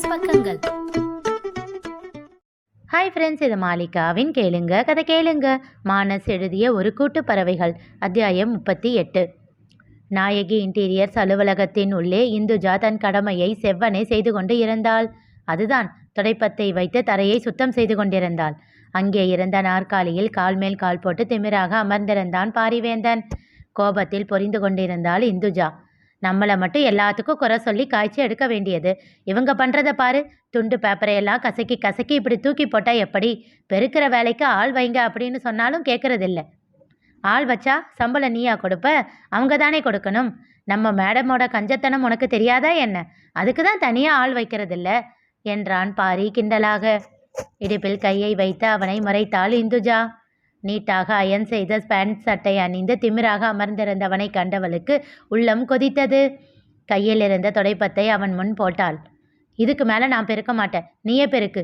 மானஸ் பக்கங்கள். Hi friends இது மாலிகாவின் கேளுங்க கதை கேளுங்க. மானஸ் எழுதிய ஒரு கூட்டு பறவைகள் அத்தியாயம் முப்பத்தி எட்டு. நாயகி இன்டீரியர்ஸ் அலுவலகத்தின் உள்ளே இந்துஜா தன் கடமையை செவ்வனே செய்து கொண்டு இருந்தாள். அதுதான் துடைப்பத்தை வைத்து தரையை சுத்தம் செய்து கொண்டிருந்தாள். அங்கே இருந்த நாற்காலியில் கால் மேல் கால் போட்டு திமிராக அமர்ந்திருந்தான் பாரிவேந்தன். கோபத்தில் பொரிந்து கொண்டிருந்தாள் இந்துஜா. நம்மளை மட்டும் எல்லாத்துக்கும் குறை சொல்லி காய்ச்சி எடுக்க வேண்டியது. இவங்க பண்ணுறதை பாரு. துண்டு பேப்பரை எல்லாம் கசக்கி கசக்கி இப்படி தூக்கி போட்டால் எப்படி? பெருக்கிற வேலைக்கு ஆள் வைங்க அப்படின்னு சொன்னாலும் கேட்கறதில்ல ஆள் வச்சா சம்பளம் நீயா கொடுப்ப? அவங்க தானே கொடுக்கணும். நம்ம மேடமோட கஞ்சத்தனம் உனக்கு தெரியாதா என்ன? அதுக்கு தான் தனியாக ஆள் வைக்கிறதில்ல என்றான் பாரி கிண்டலாக. இடுப்பில் கையை வைத்து அவனை மறைத்தாள் இந்துஜா. நீட்டாக அயன் செய்த பேண்ட் சட்டை அணிந்து திமிராக அமர்ந்திருந்தவனை கண்டவளுக்கு உள்ளம் கொதித்தது. கையில் இருந்த துடைப்பத்தை அவன் முன் போட்டாள். இதுக்கு மேலே நான் பெருக்க மாட்டேன். நீயே பெருக்கு.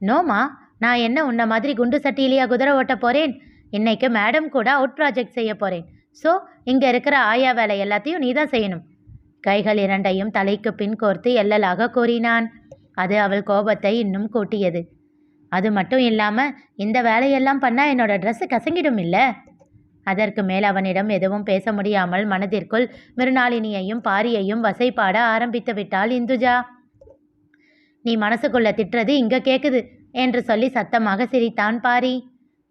நோமா நான் என்ன உன்ன மாதிரி குண்டு சட்டியிலேயா குதிரை ஓட்ட போகிறேன் இன்னைக்கு மேடம் கூட அவுட் ப்ராஜெக்ட் செய்ய போகிறேன் ஸோ இங்கே இருக்கிற ஆயா வேலை எல்லாத்தையும் நீ தான் செய்யணும். கைகள் இரண்டையும் தலைக்கு பின் கோர்த்து எல்லலாக கூறினான். அது அவள் கோபத்தை இன்னும் கூட்டியது. அது மட்டும் இல்லாமல் இந்த வேலையெல்லாம் பண்ணால் என்னோட ட்ரெஸ்ஸு கசங்கிடும் இல்லை அதற்கு மேல் அவனிடம் எதுவும் பேச முடியாமல் மனதிற்குள் மிருணாளினியையும் பாரியையும் வசைப்பாட ஆரம்பித்து விட்டாள் இந்துஜா. நீ மனசுக்குள்ள திட்டுறது இங்கே கேட்குது என்று சொல்லி சத்தமாக சிரித்தான் பாரி.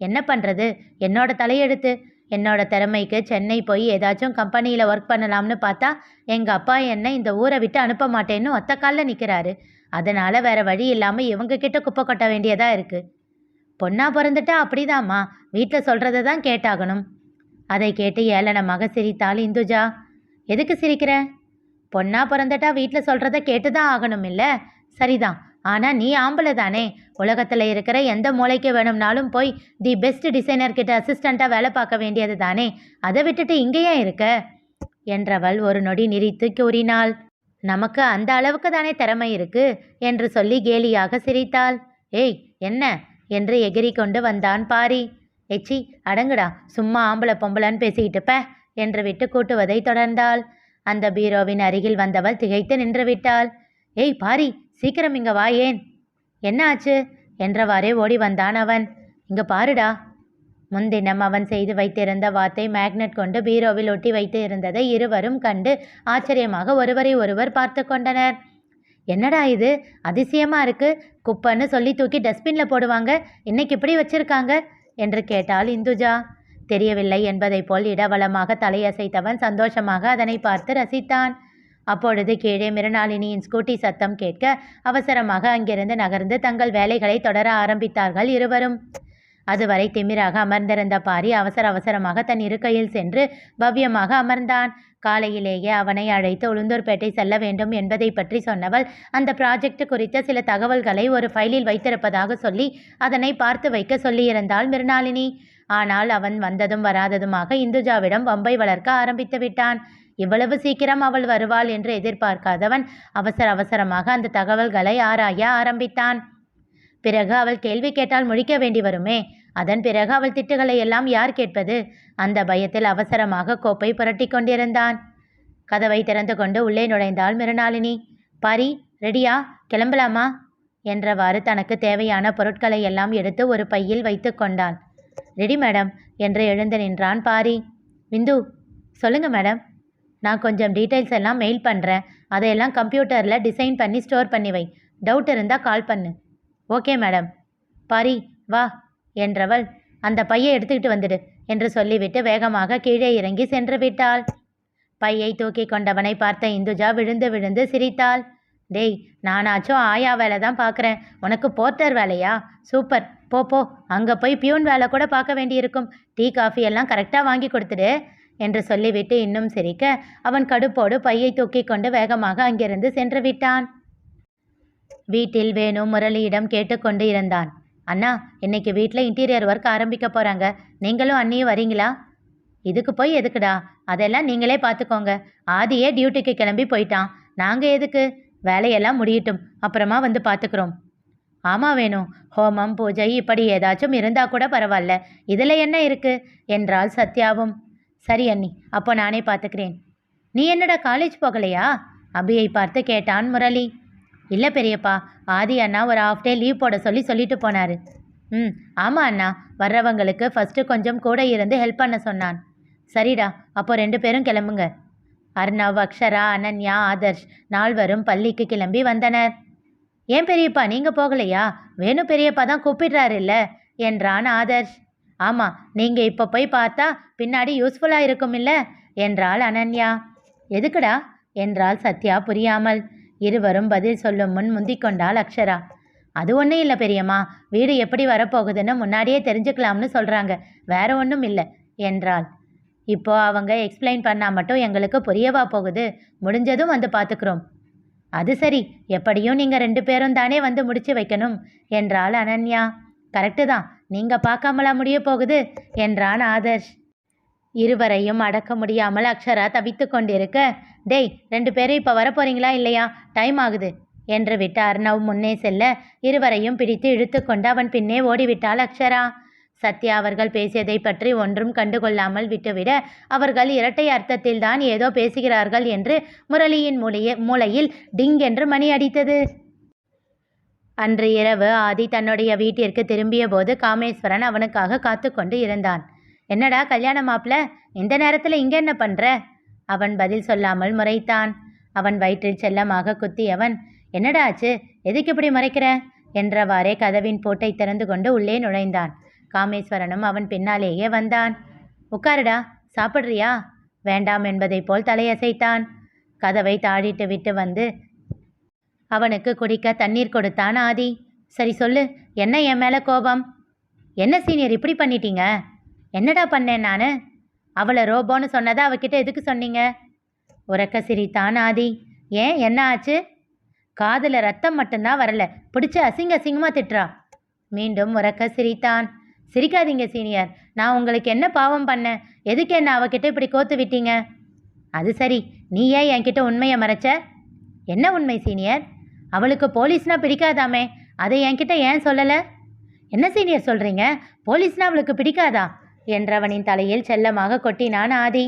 என்ன பண்ணுறது என்னோட தலையெழுத்து. என்னோட திறமைக்கு சென்னை போய் ஏதாச்சும் கம்பெனியில் ஒர்க் பண்ணலாம்னு பார்த்தா எங்கள் அப்பா என்னை இந்த ஊரை விட்டு அனுப்ப மாட்டேன்னு ஒத்த காலில் நிற்கிறாரு அதனால் வேற வழி இல்லாமல் இவங்கக்கிட்ட குப்பை கொட்ட வேண்டியதாக இருக்குது பொண்ணாக பிறந்துட்டா அப்படிதாம்மா. வீட்டில் சொல்கிறத தான் கேட்டாகணும். அதை கேட்டு ஏளனமாக சிரித்தாள். இந்துஜா எதுக்கு சிரிக்கிற? பொண்ணாக பிறந்துட்டா வீட்டில் சொல்கிறத கேட்டு தான் ஆகணும் இல்லை? சரிதான். ஆனால் நீ ஆம்பளை தானே. உலகத்தில் இருக்கிற எந்த மூளைக்கு வேணும்னாலும் போய் தி பெஸ்ட் டிசைனர் கிட்ட அசிஸ்டண்ட்டாக வேலை பார்க்க வேண்டியது தானே? அதை விட்டுட்டு இங்கேயே இருக்க? என்றவள் ஒரு நொடி நிறித்து கூறினாள். நமக்கு அந்த அளவுக்கு தானே திறமை இருக்கு? என்று சொல்லி கேலியாக சிரித்தாள். ஏய் என்ன? என்று எகிரி கொண்டு வந்தான் பாரி. எச்சி அடங்குடா சும்மா ஆம்பளை பொம்பளன்னு பேசிக்கிட்டுப்ப என்று விட்டு கூட்டுவதை தொடர்ந்தாள். அந்த பீரோவின் அருகில் வந்தவள் திகைத்து நின்று விட்டாள். ஏய் பாரி சீக்கிரம் இங்க வா ஏன்? என்ன ஆச்சு என்றவாறே ஓடி வந்தான் அவன். இங்க பாருடா. முன்தினம் அவன் செய்து வைத்திருந்த வாத்தை மேக்னெட் கொண்டு பீரோவில் ஒட்டி வைத்து இருந்ததை இருவரும் கண்டு ஆச்சரியமாக ஒருவரை ஒருவர் பார்த்து கொண்டனர். என்னடா இது? அதிசயமா இருக்கு. குப்பைன்னு சொல்லி தூக்கி டஸ்ட்பின்ல போடுவாங்க. இன்னைக்கு இப்படி வச்சிருக்காங்க? என்று கேட்டாள் இந்துஜா. தெரியவில்லை என்பதைப் போல் இடவளமாக தலையசைத்தவன் சந்தோஷமாக அதனை பார்த்து ரசித்தான். அப்பொழுது கீழே மிருணாளினியின் ஸ்கூட்டி சத்தம் கேட்க அவசரமாக அங்கிருந்து நகர்ந்து தங்கள் வேலைகளை தொடர ஆரம்பித்தார்கள் இருவரும். அதுவரை திமிராக அமர்ந்திருந்த பாரி அவசர அவசரமாக தன் இருக்கையில் சென்று பவ்யமாக அமர்ந்தான். காலையிலேயே அவனை அழைத்து உளுந்தூர்பேட்டை செல்ல வேண்டும் என்பதை பற்றி சொன்னவள் அந்த ப்ராஜெக்ட் குறித்த சில தகவல்களை ஒரு ஃபைலில் வைத்திருப்பதாக சொல்லி அதனை பார்த்து வைக்க சொல்லியிருந்தாள் மிருணாளினி ஆனால் அவன் வந்ததும் வராததுமாக இந்துஜாவிடம் வம்பை வளர்க்க ஆரம்பித்து விட்டான். இவ்வளவு சீக்கிரம் அவள் வருவாள் என்று எதிர்பார்க்காதவன் அவசர அவசரமாக அந்த தகவல்களை ஆராய ஆரம்பித்தான். பிறகு அவள் கேள்வி கேட்டால் முழிக்க வேண்டி வருமே? அதன் பிறகு அவள் திட்டுகளை எல்லாம் யார் கேட்பது? அந்த பயத்தில் அவசரமாக கோப்பை புரட்டி கொண்டிருந்தான். கதவை திறந்து கொண்டு உள்ளே நுழைந்தாள் மிருணாளினி பாரி ரெடியா? கிளம்பலாமா? என்றவாறு தனக்கு தேவையான பொருட்களை எல்லாம் எடுத்து ஒரு பையில் வைத்து கொண்டாள். ரெடி மேடம் என்று எழுந்து நின்றான் பாரி. விந்து சொல்லுங்க மேடம். நான் கொஞ்சம் டீட்டெயில்ஸ் எல்லாம் மெயில் பண்ணுறேன் அதையெல்லாம் கம்ப்யூட்டரில் டிசைன் பண்ணி ஸ்டோர் பண்ணி வை. டவுட் இருந்தால் கால் பண்ணு. ஓகே மேடம் பாரி வா என்றவள் அந்த பையை எடுத்துக்கிட்டு வந்துடு என்று சொல்லிவிட்டு வேகமாக கீழே இறங்கி சென்று விட்டாள். பையை தூக்கி கொண்டவனை பார்த்த இந்துஜா விழுந்து விழுந்து சிரித்தாள். டேய் நானாச்சும் ஆயா வேலை தான் பார்க்குறேன். உனக்கு போர்ட்டர் வேலையா? சூப்பர் போ போ. அங்கே போய் பியூன் வேலை கூட பார்க்க வேண்டியிருக்கும். டீ காஃபி எல்லாம் கரெக்டாக வாங்கி கொடுத்துடு. என்று சொல்லிவிட்டு இன்னும் சிரிக்க அவன் கடுப்போடு பையை தூக்கி கொண்டு வேகமாக அங்கிருந்து சென்று விட்டான். வீட்டில் வேணு முரளியிடம் கேட்டுக்கொண்டு இருந்தான். அண்ணா இன்னைக்கு வீட்டில் இன்டீரியர் ஒர்க் ஆரம்பிக்க போகிறாங்க நீங்களும் அண்ணியும் வரீங்களா? இதுக்கு போய் எதுக்குடா? அதெல்லாம் நீங்களே பார்த்துக்கோங்க ஆதியே டியூட்டிக்கு கிளம்பி போயிட்டான். நாங்கள் எதுக்கு? வேலையெல்லாம் முடியட்டும். அப்புறமா வந்து பார்த்துக்குறோம் ஆமாம் வேணும் ஹோமம் பூஜை இப்படி ஏதாச்சும் இருந்தால் கூட பரவாயில்ல இதில் என்ன இருக்கு? என்றால் சத்யாவும். சரி அண்ணி. அப்போ நானே பார்த்துக்கிறேன். நீ என்னடா காலேஜ் போகலையா? அபியை பார்த்து கேட்டான் முரளி. இல்லை பெரியப்பா ஆதி அண்ணா ஒரு ஹாஃப் டே லீவ் போட சொல்லி சொல்லிட்டு போனார். ம் ஆமாம் அண்ணா. வர்றவங்களுக்கு ஃபஸ்ட்டு கொஞ்சம் கூட இருந்து ஹெல்ப் பண்ண சொன்னான். சரிடா அப்போ ரெண்டு பேரும் கிளம்புங்க. அர்ணவ் அக்ஷரா அனன்யா ஆதர்ஷ் நால்வரும் பள்ளிக்கு கிளம்பி வந்தனர். ஏன் பெரியப்பா நீங்கள் போகலையா? வேணும் பெரியப்பா தான் கூப்பிடுறாருல்ல என்றான் ஆதர்ஷ். ஆமாம் நீங்கள் இப்போ போய் பார்த்தா பின்னாடி யூஸ்ஃபுல்லாக இருக்குமில்ல என்றாள் அனன்யா. எதுக்குடா? என்றாள் சத்யா புரியாமல். இருவரும் பதில் சொல்லும் முன் முந்திக்கொண்டாள் அக்ஷரா. அது ஒன்றும் இல்லை பெரியம்மா. வீடு எப்படி வரப்போகுதுன்னு முன்னாடியே தெரிஞ்சுக்கலாம்னு சொல்கிறாங்க வேற ஒன்றும் இல்லை என்றாள். இப்போ அவங்க எக்ஸ்பிளைன் பண்ணால் மட்டும் எங்களுக்கு புரியவா போகுது. முடிஞ்சதும் வந்து பார்த்துக்குறோம் அது சரி எப்படியும் நீங்கள் ரெண்டு பேரும் தானே வந்து முடிச்சு வைக்கணும் என்றாள் அனன்யா. கரெக்டு தான். நீங்கள் பார்க்காமலா முடிய போகுது? என்றான் ஆதர்ஷ். இருவரையும் அடக்க முடியாமல் அக்ஷரா தவித்து கொண்டிருக்க டேய் ரெண்டு பேரும் இப்போ வரப்போறீங்களா இல்லையா? டைம் ஆகுது. என்று விட்ட அர்ணவ் முன்னே செல்ல இருவரையும் பிடித்து இழுத்துக்கொண்டு அவன் பின்னே ஓடிவிட்டாள் அக்ஷரா. சத்யா அவர்கள் பேசியதை பற்றி ஒன்றும் கண்டுகொள்ளாமல் விட்டுவிட அவர்கள் இரட்டை அர்த்தத்தில்தான் ஏதோ பேசுகிறார்கள் என்று முரளியின் மூலையே மூளையில் டிங் என்று மணி அடித்தது. அன்று இரவு ஆதி தன்னுடைய வீட்டிற்கு திரும்பிய போது காமேஸ்வரன் அவனுக்காக காத்து கொண்டு இருந்தான். என்னடா கல்யாண மாப்பிள இந்த நேரத்தில் இங்கே என்ன பண்ற? அவன் பதில் சொல்லாமல் முறைத்தான். அவன் வயிற்றில் செல்லமாக குத்தியவன் என்னடா ஆச்சு? எதுக்கு இப்படி மறைக்கிற? என்றவாறே கதவின் பூட்டை திறந்து கொண்டு உள்ளே நுழைந்தான். காமேஸ்வரனும் அவன் பின்னாலேயே வந்தான். உட்காருடா சாப்பிட்றியா? வேண்டாம் என்பதை போல் தலையசைத்தான். கதவை தாழிட்டு விட்டு வந்து அவனுக்கு குடிக்க தண்ணீர் கொடுத்தான் ஆதி? சரி சொல்லு என்ன என் மேலே கோபம்? என்ன சீனியர் இப்படி பண்ணிட்டீங்க? என்னடா பண்ணேன் நான்? அவளை ரோபோன்னு சொன்னதை அவகிட்ட எதுக்கு சொன்னீங்க? உறக்க சிரித்தான் ஆதி. ஏன் என்ன ஆச்சு? காதில் ரத்தம் மட்டும்தான் வரல. பிடிச்ச அசிங்க அசிங்கமாக திட்டுறா. மீண்டும் உறக்க சிரித்தான். சிரிக்காதீங்க சீனியர். நான் உங்களுக்கு என்ன பாவம் பண்ணேன்? எதுக்கு என்ன அவகிட்ட இப்படி கோத்து விட்டீங்க? அது சரி. நீ ஏன் என்கிட்ட உண்மையை மறைச்ச? என்ன உண்மை சீனியர்? அவளுக்கு போலீஸ்னால் பிடிக்காதாமே? அதை என்கிட்ட ஏன் சொல்லலை? என்ன சீனியர் சொல்கிறீங்க போலீஸ்னால் அவளுக்கு பிடிக்காதா? என்றவனின் தலையில் செல்லமாக கொட்டினான் ஆதி.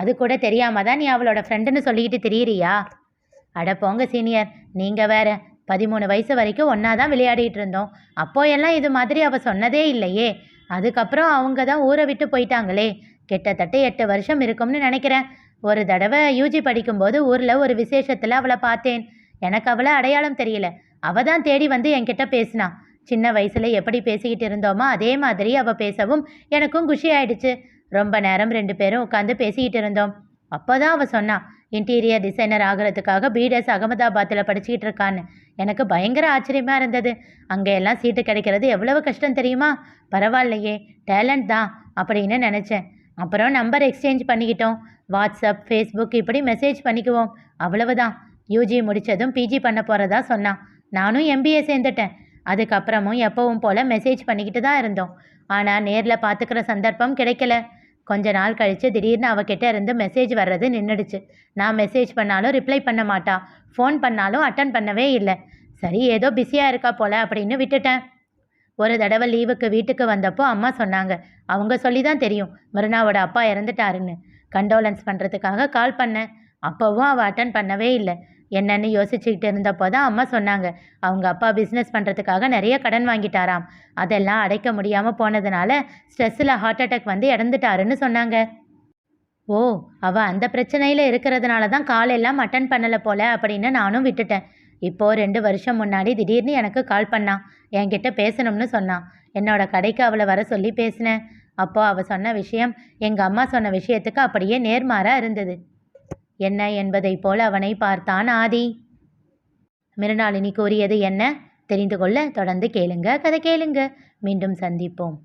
அது கூட தெரியாம தான் நீ அவளோட ஃப்ரெண்டுன்னு சொல்லிக்கிட்டு திரியிறியா? அட போங்க சீனியர் நீங்கள் வேற பதிமூணு வயசு வரைக்கும் ஒன்றா தான் விளையாடிட்டு இருந்தோம். அப்போ எல்லாம் இது மாதிரி அவள் சொன்னதே இல்லையே. அதுக்கப்புறம் அவங்க தான் ஊரை விட்டு போயிட்டாங்களே. கிட்டத்தட்ட எட்டு வருஷம் இருக்கும்னு நினைக்கிறேன். ஒரு தடவை யூஜி படிக்கும்போது ஊரில் ஒரு விசேஷத்தில் அவளை பார்த்தேன். எனக்கு அவளை அடையாளம் தெரியல. அவள் தான் தேடி வந்து என்கிட்ட பேசினா. சின்ன வயசில் எப்படி பேசிக்கிட்டு இருந்தோமோ அதே மாதிரி அவள் பேசவும் எனக்கும் குஷி ஆயிடுச்சு. ரொம்ப நேரம் ரெண்டு பேரும் உட்காந்து பேசிக்கிட்டு இருந்தோம். அப்போ தான் அவள் சொன்னா இன்டீரியர் டிசைனர் ஆகிறதுக்காக பிடெஸ் அகமதாபாத்தில் படிச்சுக்கிட்டு இருக்கான்னு. எனக்கு பயங்கர ஆச்சரியமாக இருந்தது. அங்கே எல்லாம் சீட்டு கிடைக்கிறது எவ்வளவு கஷ்டம் தெரியுமா? பரவாயில்லையே டேலண்ட் தான் அப்படின்னு நினச்சேன். அப்புறம் நம்பர் எக்ஸ்சேஞ்ச் பண்ணிக்கிட்டோம். வாட்ஸ்அப் ஃபேஸ்புக் இப்படி மெசேஜ் பண்ணிக்குவோம். அவ்வளவுதான். யூஜி முடித்ததும் பிஜி பண்ண போகிறதா சொன்னான் நானும் எம்பிஏ சேர்ந்துட்டேன். அதுக்கப்புறமும் எப்பவும் போல் மெசேஜ் பண்ணிக்கிட்டு தான் இருந்தோம். ஆனால் நேரில் பார்த்துக்கிற சந்தர்ப்பம் கிடைக்கல. கொஞ்ச நாள் கழித்து திடீர்னு அவகிட்ட இருந்து மெசேஜ் வர்றது நின்றுடுச்சு நான் மெசேஜ் பண்ணாலும் ரிப்ளை பண்ண மாட்டா. ஃபோன் பண்ணாலும் அட்டன் பண்ணவே இல்லை. சரி ஏதோ பிஸியாக இருக்கா போல அப்படின்னு விட்டுட்டேன். ஒரு தடவை லீவுக்கு வீட்டுக்கு வந்தப்போ அம்மா சொன்னாங்க. அவங்க சொல்லி தான் தெரியும். மிருனாவோட அப்பா இறந்துட்டாருன்னு. கண்டோலன்ஸ் பண்ணுறதுக்காக கால் பண்ணேன். அப்போவும் அவள் அட்டன் பண்ணவே இல்லை. என்னன்னு யோசிச்சுக்கிட்டு இருந்தப்போ தான் அம்மா சொன்னாங்க அவங்க அப்பா பிஸ்னஸ் பண்ணுறதுக்காக நிறைய கடன் வாங்கிட்டாராம். அதெல்லாம் அடைக்க முடியாமல் போனதுனால ஸ்ட்ரெஸ்ஸில் ஹார்ட் அட்டாக் வந்து இறந்துட்டாருன்னு சொன்னாங்க. ஓ அவள் அந்த பிரச்சனையில் இருக்கிறதுனால தான் கால் எல்லாம் அட்டன் பண்ணலை போல அப்படின்னு நானும் விட்டுட்டேன். இப்போது ரெண்டு வருஷம் முன்னாடி திடீர்னு எனக்கு கால் பண்ணான் என்கிட்ட பேசணும்னு சொன்னான் என்னோட கடைக்கு அவளை வர சொல்லி பேசினேன். அப்போ அவள் சொன்ன விஷயம் எங்கள் அம்மா சொன்ன விஷயத்துக்கு அப்படியே நேர்மாறாக இருந்தது. என்ன என்பதைப் போல அவனை பார்த்தான் ஆதி. மிருணாளினி கூறியது என்ன? தெரிந்து கொள்ள தொடர்ந்து கேளுங்க. கதை கேளுங்க. மீண்டும் சந்திப்போம்.